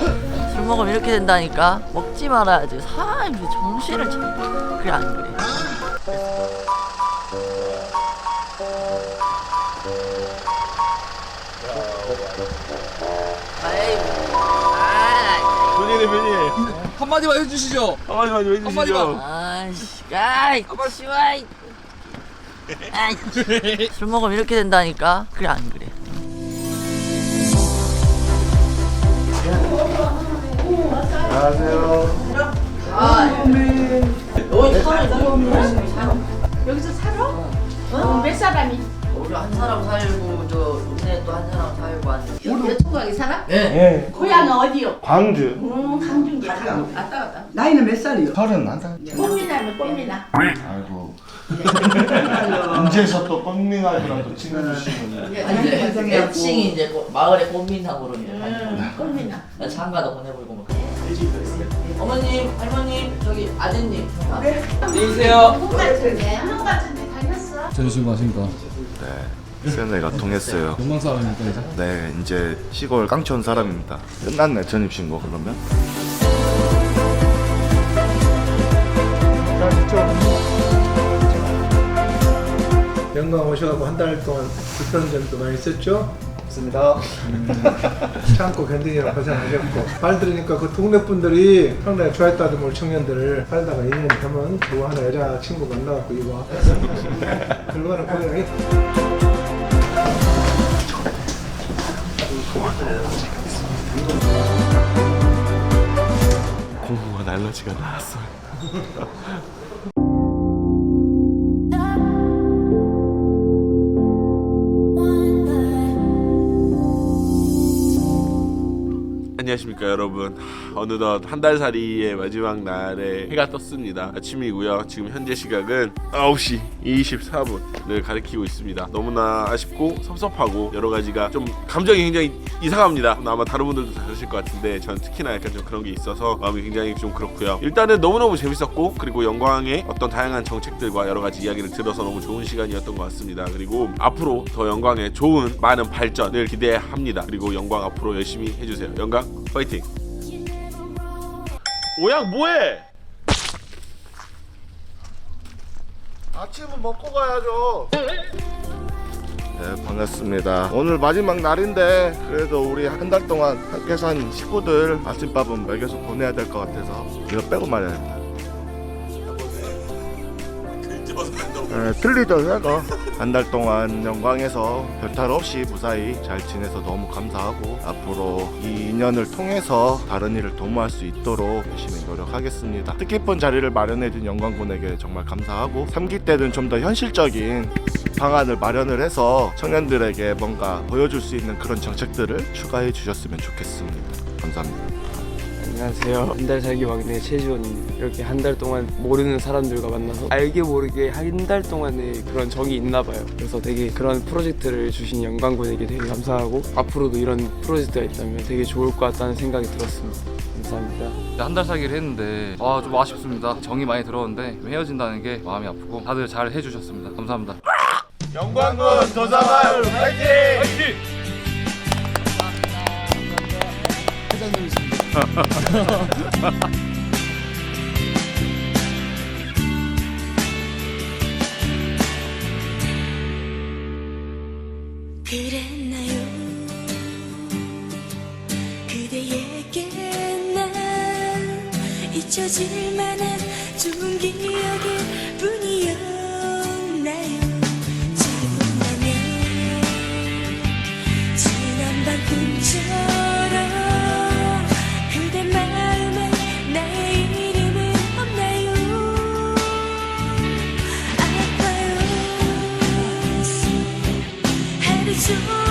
술 먹으면 이렇게 된다니까. 먹지 말아야지. 사람이 정신을 차려. 그래 안 그래? 아이고 아이. 변희 대표님 한마디만 해주시죠. 한마디만 좀 해주시죠. 한마디만. 아이씨 아이 씨와이. 아이 술 먹으면 이렇게 된다니까. 그래 안 그래 안녕하세요 여기 살아 여기서 살아? 어? 몇 사람이? 우리 한 사람 살고 저 동네에 또한 사람 살고 왔는데 우리 총각이 살아? 예 예 고향은 어디요? 광주 음, 강중계 강 왔다 갔다 나이는 몇 살이요? 서른 한 살. 꽃미나면 꽃미나 아이고 인제서 또 뻥민아이랑 또 친구 주시면 이제 반성해갖고. 애칭이 이제 꽃- 마을의 꽃민상으로 이제 음, 꽃미나 나 장가도 보내보고 뭐 어머님 할머님 저기 아드님 네. 안녕히 계세요. 똑같은데 한 같은데 다녔어? 전신 마십니까? 네 세네가 통했어요 이제? 네 이제 시골 깡촌 사람입니다 끝났네 전입신고 그러면 영광 오셔가지고 한 달 동안 불편 점도 많이 있었죠? 없습니다. 참고 견디느라 고생하셨고. 말 들으니까 그 동네 분들이 상당히 좋아했다던 우리 청년들을 살다가 2년 되면 누구 하나 여자 친구 만나갖고 이거 결과는 고생이. 공부가 날라지가 나왔어요 안녕하십니까 여러분. 어느덧 한 달 살이의 마지막 날에 해가 떴습니다. 아침이고요. 지금 현재 시각은 9시 24분을 가리키고 있습니다. 너무나 아쉽고 섭섭하고 여러 가지가 좀 감정이 굉장히 이상합니다. 아마 다른 분들도 다 그러실 것 같은데 전 특히나 약간 좀 그런 게 있어서 마음이 굉장히 좀 그렇고요. 일단은 너무너무 재밌었고 그리고 영광의 어떤 다양한 정책들과 여러 가지 이야기를 들어서 너무 좋은 시간이었던 것 같습니다. 그리고 앞으로 더 영광의 좋은 많은 발전을 기대합니다. 그리고 영광 앞으로 열심히 해주세요. 영광 파이팅. 오양 뭐해? 아침은 먹고 가야죠. 네 반갑습니다. 오늘 마지막 날인데 그래도 우리 한 달 동안 산 식구들 아침밥은 먹여서 보내야 될 것 같아서 이거 빼고 말해야 겠다 네, 틀리죠 해가 한 달 동안 영광에서 별탈 없이 무사히 잘 지내서 너무 감사하고 앞으로 이 인연을 통해서 다른 일을 도모할 수 있도록 열심히 노력하겠습니다. 뜻깊은 자리를 마련해준 영광군에게 정말 감사하고 3기 때는 좀 더 현실적인 방안을 마련을 해서 청년들에게 뭔가 보여줄 수 있는 그런 정책들을 추가해 주셨으면 좋겠습니다. 감사합니다 안녕하세요. 한 달 살기 막내 최지원입니다. 이렇게 한 달 동안 모르는 사람들과 만나서 알게 모르게 한 달 동안의 그런 정이 있나 봐요. 그래서 되게 그런 프로젝트를 주신 영광군에게 되게 감사하고 앞으로도 이런 프로젝트가 있다면 되게 좋을 것 같다는 생각이 들었습니다. 감사합니다. 한달 살기를 했는데 아 좀 아쉽습니다. 정이 많이 들었는데 헤어진다는 게 마음이 아프고 다들 잘 해주셨습니다. 감사합니다. 영광군 도사마을 화이팅! 그랬나요? 그대에게 난 잊혀질 만한 좋은 기억이 to